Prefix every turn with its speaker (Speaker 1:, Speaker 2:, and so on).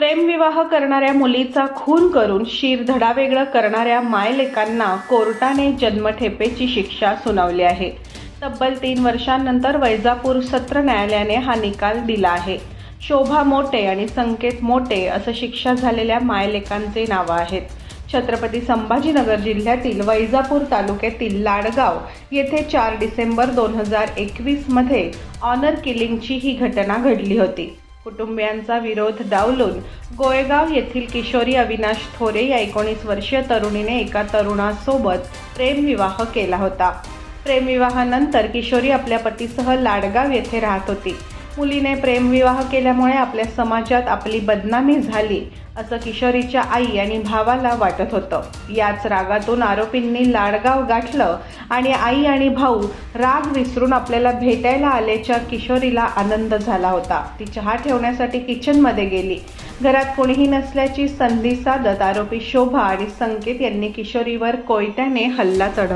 Speaker 1: प्रेमविवाह करणाऱ्या मुलीचा खून करून शिर धडावेगळं करणाऱ्या मायलेकांना कोर्टाने जन्मठेपेची शिक्षा सुनावली आहे. तब्बल तीन वर्षांनंतर वैजापूर सत्र न्यायालयाने हा निकाल दिला आहे. शोभा मोटे आणि संकेत मोटे असं शिक्षा झालेल्या मायलेकांचे नावं आहेत. छत्रपती संभाजीनगर जिल्ह्यातील वैजापूर तालुक्यातील लाडगाव येथे चार डिसेंबर दोन हजार एकवीसमध्ये ऑनर किलिंगची ही घटना घडली होती. कुटुंबियांचा विरोध डावलून गोयगाव येथील किशोरी अविनाश थोरे या एकोणीस वर्षीय तरुणीने एका तरुणासोबत प्रेमविवाह केला होता. प्रेमविवाहानंतर किशोरी आपल्या पतीसह लाडगाव येथे राहत होती. मुलीने प्रेमविवाह केल्यामुळे आपल्या समाजात आपली बदनामी झाली असं किशोरीच्या आई आणि भावाला वाटत होतं. याच रागातून आरोपींनी लाडगाव गाठलं आणि आई आणि भाऊ राग विसरून आपल्याला भेटायला आल्याच्या किशोरीला आनंद झाला होता. ती चहा ठेवण्यासाठी किचनमध्ये गेली. घरात कोणीही नसल्याची संधी साधत आरोपी शोभा आणि संकेत यांनी किशोरीवर कोयत्याने हल्ला चढवला.